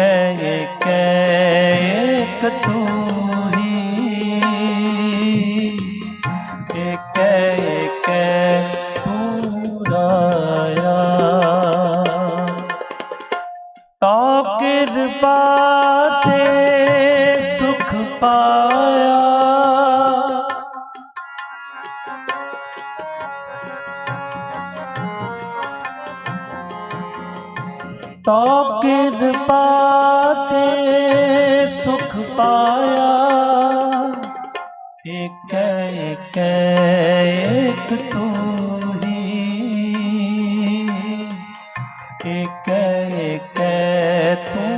ਏਕ ਏਕ ਏਕ ਤੂੰ ਹੀ। ਏਕ ਏਕ ਤੂੰ ਰਾਇਆ। ਤਾ ਕਿਰਪਾ ਤੇ ਸੁਖ ਪਾਇਆ। ਤਾ ਕਿਰਪਾ ਤੇ ਸੁਖ ਪਾਇਆ। ਏਕ ਏਕ ਏਕ ਤੂੰ ਹੀ ਏਕ ਏਕ ਤੂੰ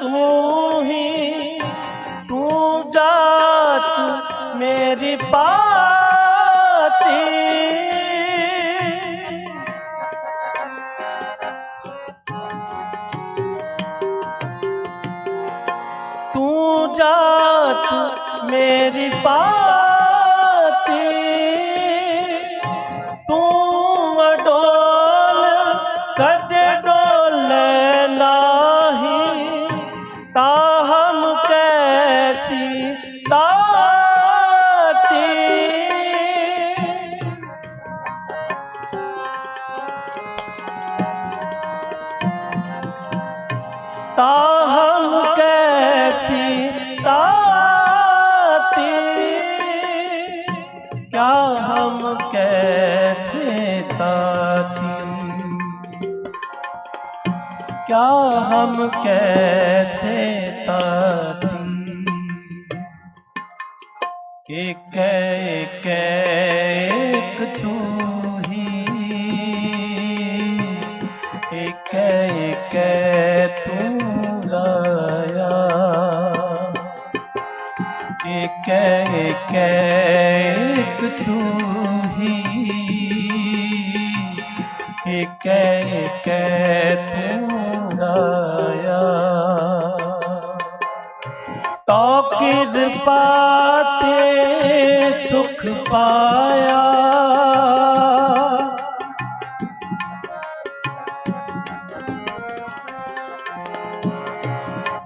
ਤੂੰ ਹੀ ਤੂੰ ਜਾਤ ਮੇਰੀ ਪਾਤੀ ਤੂੰ ਜਾਤ ਮੇਰੀ ਪਾਤੀ क्या हम कैसे ताती एक एक एक तू ही एक एक तू राया एक एक एक तू ही एक एक तू राया ਤਾ ਕਿਰਪਾ ਤੇ ਸੁਖ ਪਾਇਆ।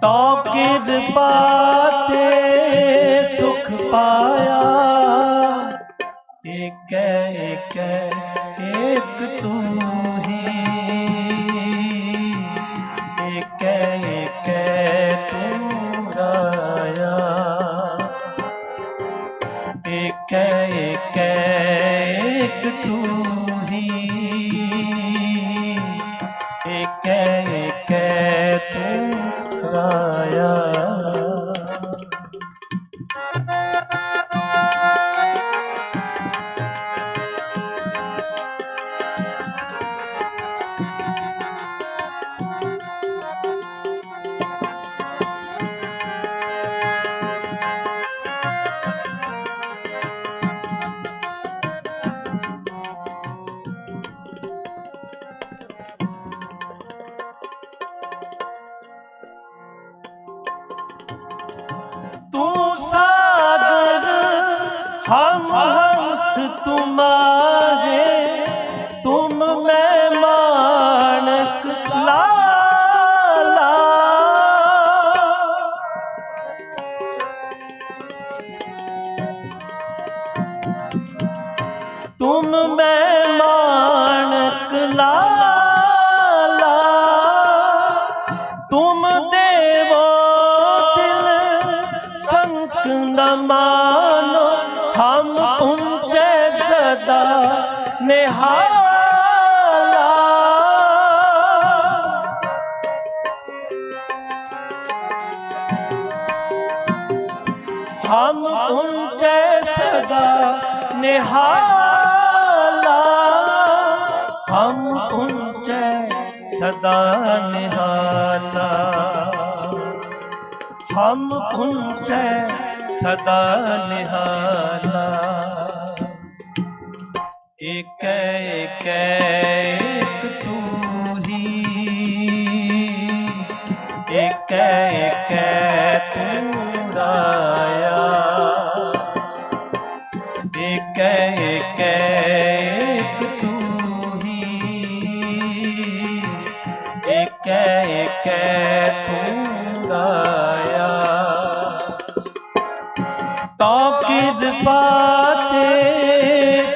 ਤਾ ਕਿਰਪਾ ਹੰਸ ਤੁਮਾਰੇ ਤੁਮ ਮੈਂ ਮਾਨਕ ਲਾਲਾ। ਤੁਮ ਮੈਂ ਮਾਨਕ ਲਾਲਾ ਨਿਹਾਲਾ ਹਮ ਪੁੰਚੈ ਸਦਾ ਨਿਹਾਲਾ ਹਮ ਪੁੰਚੈ ਸਦਾ ਕੈ ਤੂੰ ਲਾਇਆ।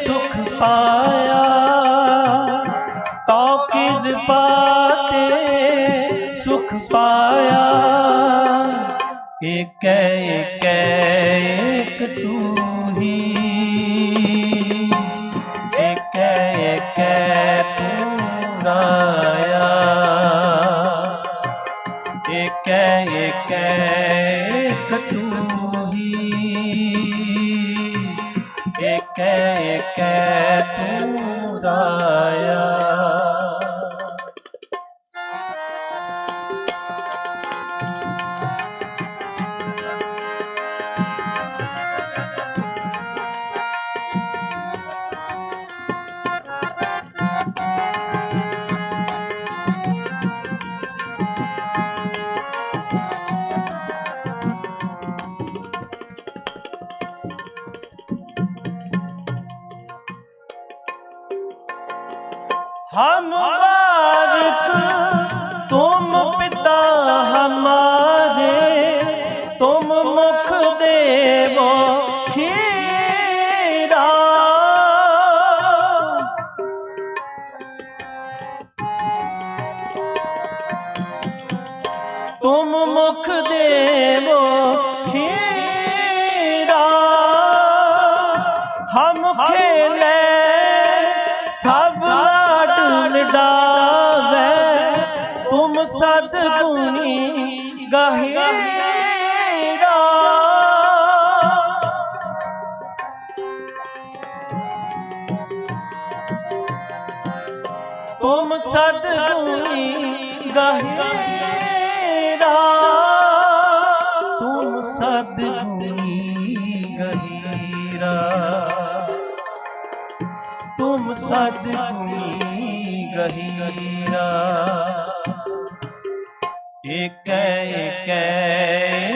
ਸੁਖ ਪਾਇਆ। ਤਾਂ ਕਿਰਪਾ ਸੁਖ ਪਾਇਆ। ਏਕੈ ਏਕੈ ਇਕ ਤੂੰ ਹੀ तू तुम सदगुणी गहीरा तुम सदगुणी गहीरा तुम सदगुणी गहीरा तुम सदगुणी गहीरा ਇਕ ਇਕ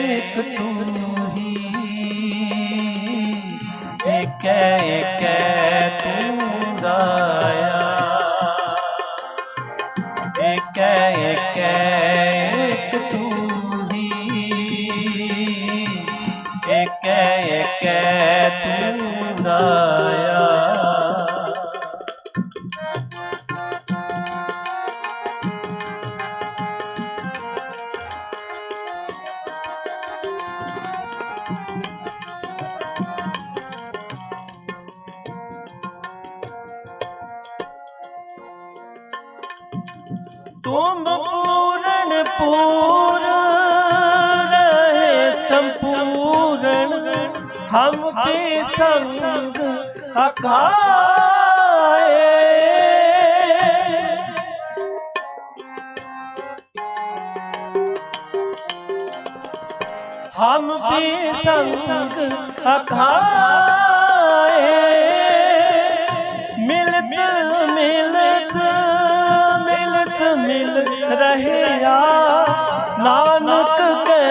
ਇਕ ਤੂੰ ਹੀ। ਇਕ ਇਕ ਤੂੰ ਰਾਇਆ। ਇਕ ਇਕ ਤੁਮ ਪੂਰਨ ਪੂਰਨ ਰਹੇ ਸੰਪੂਰਨ। ਹਮ ਹਮ ਕੇ ਸੰਗ ਅਕਾਏ। ਰਹਿਆ। ਨਾਨਕ ਕੇ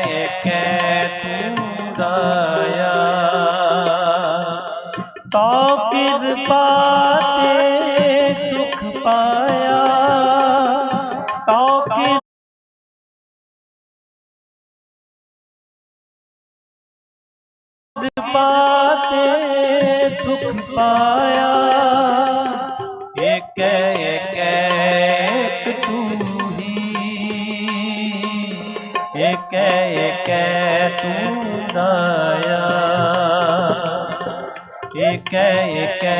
ਕਿਰਪਾ ਤੇ ਸੁਖ ਪਾਇਆ। ਏਕੈ ਏਕੈ ਏਕ ਤੂੰ ਹੀ। ਏਕੈ ਏਕੈ ਤੂੰ ਰਾਇਆ ਏਕੈ ਏਕੈ